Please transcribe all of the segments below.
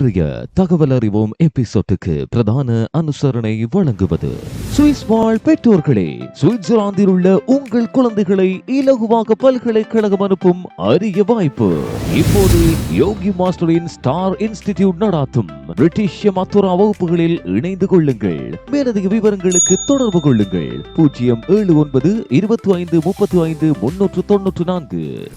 இன்றைய தகவல் அறிவோம் எபிசோட்டுக்கு பிரதான அனுசரணை வழங்குவது. சுவிஸ் வாழ் பெற்றோர்களே சுவிட்சர்லாந்தில் உள்ள உங்கள் குழந்தைகளை இலகுவாக பல்கலைக்கழகம் அனுப்பும் அரிய வாய்ப்பு. இப்போது யோகி மாஸ்டரின் ஸ்டார் இன்ஸ்டிடியூட் நடாத்தும் பிரிட்டிஷ் மத்துரா வகுப்புகளில் இணைந்து கொள்ளுங்கள். மேலதிக விவரங்களுக்கு தொடர்பு கொள்ளுங்கள். பூஜ்ஜியம் ஏழு ஒன்பது இருபத்தி ஐந்து முப்பத்தி ஐந்து முன்னூற்று தொன்னூற்று நான்கு.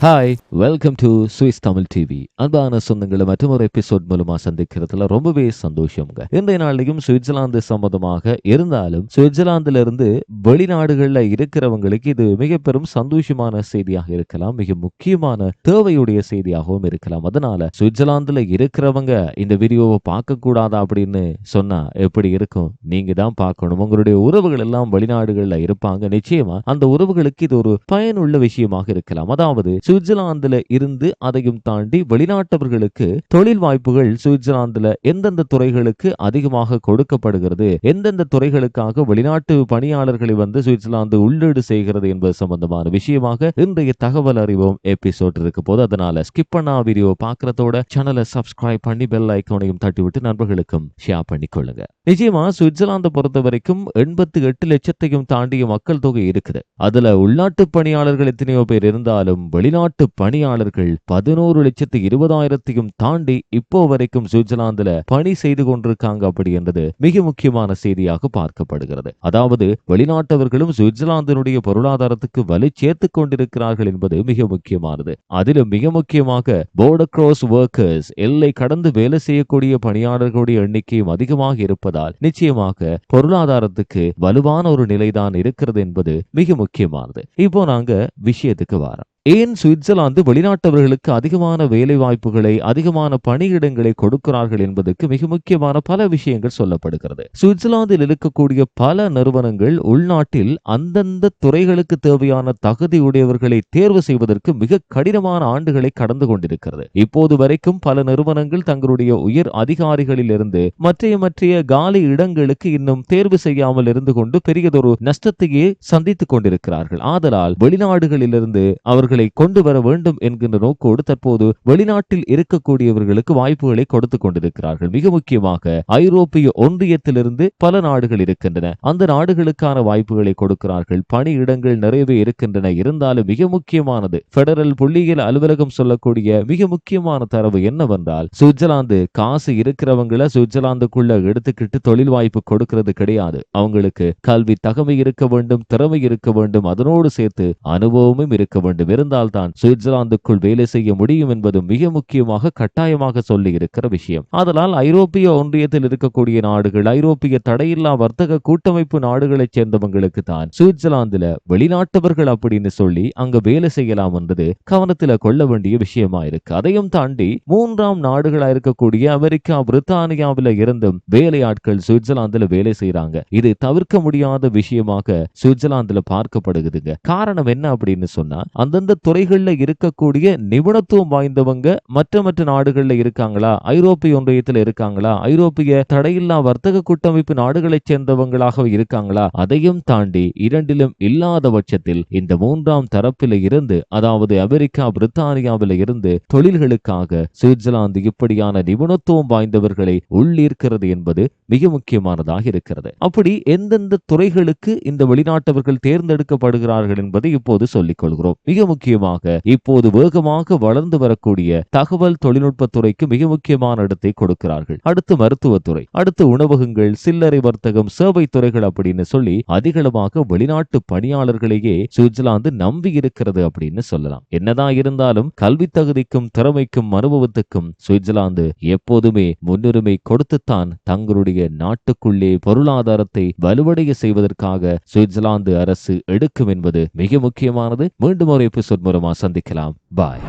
Hi welcome to Swiss Tamil TV அன்பான சொந்தங்களை மற்றும் ஒரு எபிசோட் மூலமா சந்திக்கிறதுல ரொம்பவே சந்தோஷம்ங்க. இன்றைய நாளையும் சுவிட்சர்லாந்து சம்பந்தமாக இருந்தாலும் சுவிட்சர்லாந்துல இருந்து வெளிநாடுகள்ல இருக்கிறவங்களுக்கு இது மிக பெரும் சந்தோஷமான செய்தியாக இருக்கலாம். மிக முக்கியமான தேவையுடைய செய்தியாகவும் இருக்கலாம். அதனால சுவிட்சர்லாந்துல இருக்கிறவங்க இந்த வீடியோவை பார்க்க கூடாதா அப்படின்னு சொன்னா எப்படி இருக்கும்? நீங்க தான் பார்க்கணும். உங்களுடைய உறவுகள் எல்லாம் வெளிநாடுகள்ல இருப்பாங்க. நிச்சயமா அந்த உறவுகளுக்கு இது ஒரு பயனுள்ள விஷயமாக இருக்கலாம். அதாவது சுவிட்சர்லாந்துல இருந்து அதையும் தாண்டி வெளிநாட்டவர்களுக்கு தொழில் வாய்ப்புகள் சுவிட்சர்லாந்துல எந்தெந்த துறைகளுக்கு அதிகமாக கொடுக்கப்படுகிறது எந்தெந்த துறைகளுக்காக வெளிநாட்டு பணியாளர்களை வந்து சுவிட்சர்லாந்து உள்ளீடு செய்கிறது என்பது சம்பந்தமான விஷயமாக இன்றைய தகவல் அறிவோம் எபிசோட் இருக்கு போது. அதனால ஸ்கிப் பண்ணா வீடியோ பாக்குறதோட சேனலை சப்ஸ்கிரைப் பண்ணி பெல் ஐக்கோனையும் தட்டி விட்டு நண்பர்களுக்கும் ஷேர் பண்ணிக்கொள்ளுங்க நிச்சயமா சுவிட்சர்லாந்து பொறுத்த வரைக்கும் எண்பத்தி எட்டு லட்சத்தையும் தாண்டிய மக்கள் தொகை இருக்குது. அதுல உள்நாட்டு பணியாளர்கள் எத்தனையோ பேர் இருந்தாலும் வெளிநாட்டு பணியாளர்கள் பதினோரு லட்சத்து இருபதாயிரத்தையும் தாண்டி இப்போ வரைக்கும் சுவிட்சர்லாந்துல பணி செய்து கொண்டிருக்காங்க அப்படி என்றது மிக முக்கியமான செய்தியாக பார்க்கப்படுகிறது. அதாவது வெளிநாட்டவர்களும் சுவிட்சர்லாந்தினுடைய பொருளாதாரத்துக்கு வலு சேர்த்து கொண்டிருக்கிறார்கள் என்பது மிக முக்கியமானது. அதிலும் மிக முக்கியமாக போர்டர் கிராஸ் ஒர்க்கர்ஸ் எல்லை கடந்து வேலை செய்யக்கூடிய பணியாளர்களுடைய எண்ணிக்கையும் அதிகமாக இருப்பதால் நிச்சயமாக பொருளாதாரத்துக்கு வலுவான ஒரு நிலைதான் இருக்கிறது என்பது மிக முக்கியமானது. இப்போ நாங்க விஷயத்துக்கு வரோம். ஏன் சுவிட்சர்லாந்து வெளிநாட்டவர்களுக்கு அதிகமான வேலை வாய்ப்புகளை அதிகமான பணியிடங்களை கொடுக்கிறார்கள் என்பதற்கு மிக முக்கியமான பல விஷயங்கள் சொல்லப்படுகிறது. சுவிட்சர்லாந்தில் இருக்கக்கூடிய பல நிறுவனங்கள் உள்நாட்டில் அந்தந்த துறைகளுக்கு தேவையான தகுதியுடையவர்களை தேர்வு செய்வதற்கு மிக கடினமான ஆண்டுகளை கடந்து கொண்டிருக்கிறது. இப்போது வரைக்கும் பல நிறுவனங்கள் தங்களுடைய உயர் அதிகாரிகளில் இருந்து மற்றைய மற்றைய காலி இடங்களுக்கு இன்னும் தேர்வு செய்யாமல் இருந்து கொண்டு பெரியதொரு நஷ்டத்தையே சந்தித்துக் கொண்டிருக்கிறார்கள். ஆதலால் வெளிநாடுகளிலிருந்து அவர்கள் அவர்களை கொண்டு வர வேண்டும் என்கின்ற நோக்கோடு தற்போது வெளிநாட்டில் இருக்கக்கூடியவர்களுக்கு வாய்ப்புகளை கொடுத்துக் கொண்டிருக்கிறார்கள். மிக முக்கியமாக ஐரோப்பிய ஒன்றியத்திலிருந்து பல நாடுகள் இருக்கின்றன. அந்த நாடுகளுக்கான வாய்ப்புகளை கொடுக்கிறார்கள். பணியிடங்கள் நிறையவே இருக்கின்றன. இருந்தாலும் மிக முக்கியமானது பெடரல் புள்ளியியல் அலுவலகம் சொல்லக்கூடிய மிக முக்கியமான தரவு என்னவென்றால் சுவிட்சர்லாந்து காசு இருக்கிறவங்களை சுவிட்சர்லாந்துக்குள்ள எடுத்துக்கிட்டு தொழில் வாய்ப்பு கொடுக்கிறது கிடையாது. அவங்களுக்கு கல்வி தகமை இருக்க வேண்டும் திறமை இருக்க வேண்டும். அதனோடு சேர்த்து அனுபவமும் இருக்க வேண்டும். இருந்தால்தான் சுவிட்சர்லாந்துக்குள் வேலை செய்ய முடியும் என்பது மிக முக்கியமாக கட்டாயமாக சொல்லி இருக்கிற விஷயம். அதனால் ஐரோப்பிய ஒன்றியத்தில் இருக்கக்கூடிய நாடுகள் ஐரோப்பிய தடையில்லா வர்த்தக கூட்டமைப்பு நாடுகளைச் சேர்ந்தவங்களுக்கு தான் சுவிட்சர்லாந்துல வெளிநாட்டவர்கள் அப்படின்னு சொல்லி அங்க வேலை செய்யலாம் என்பது கவனத்தில் கொள்ள வேண்டிய விஷயமா இருக்கு. அதையும் தாண்டி மூன்றாம் நாடுகளா இருக்கக்கூடிய அமெரிக்கா பிரித்தானியாவில இருந்தும் வேலையாட்கள் சுவிட்சர்லாந்துல வேலை செய்யறாங்க இது தவிர்க்க முடியாத விஷயமாக சுவிட்சர்லாந்துல பார்க்கப்படுகுதுங்க காரணம் என்ன அப்படின்னு சொன்னா அந்தந்த துறைகளில் இருக்கக்கூடிய நிபுணத்துவம் வாய்ந்தவங்க மற்ற மற்ற நாடுகளில் இருக்காங்களா? ஐரோப்பிய ஒன்றியத்தில் இருக்காங்களா? ஐரோப்பிய தடையில்லா வர்த்தக கூட்டமைப்பு நாடுகளைச் சேர்ந்தவங்களாக இருக்காங்களா? அதையும் தாண்டி இரண்டிலும் இல்லாத பட்சத்தில் இந்த மூன்றாம் தரப்பில இருந்து அதாவது அமெரிக்கா பிரித்தானியாவில் இருந்து தொழில்களுக்காக சுவிட்சர்லாந்து இப்படியான நிபுணத்துவம் வாய்ந்தவர்களை உள்ளீர்க்கிறது என்பது மிக முக்கியமானதாக இருக்கிறது. அப்படி எந்தெந்த துறைகளுக்கு இந்த வெளிநாட்டவர்கள் தேர்ந்தெடுக்கப்படுகிறார்கள் என்பதை இப்போது சொல்லிக் கொள்கிறோம். மிக முக்கியமாக இப்போது வேகமாக வளர்ந்து வரக்கூடிய தகவல் தொழில்நுட்ப துறைக்கு மிக முக்கியமான இடத்தை கொடுக்கிறார்கள். அடுத்து மருத்துவத்துறை அடுத்து உணவகங்கள் சில்லறை வர்த்தகம் சேவை துறைகள் அப்படின்னு சொல்லி அதிகளமாக வெளிநாட்டு பணியாளர்களையே சுவிட்சர்லாந்து நம்பி இருக்கிறது அப்படின்னு சொல்லலாம். என்னதான் இருந்தாலும் கல்வி தகுதிக்கும் திறமைக்கும் அனுபவத்துக்கும் சுவிட்சர்லாந்து எப்போதுமே முன்னுரிமை கொடுத்துத்தான் தங்களுடைய நாட்டுக்குள்ளே பொருளாதாரத்தை வலுவடைய செய்வதற்காக சுவிட்சர்லாந்து அரசு எடுக்கும் என்பது மிக முக்கியமானது. மீண்டும் ஒரு எபிசோட் மூலமா சந்திக்கலாம். பாய்.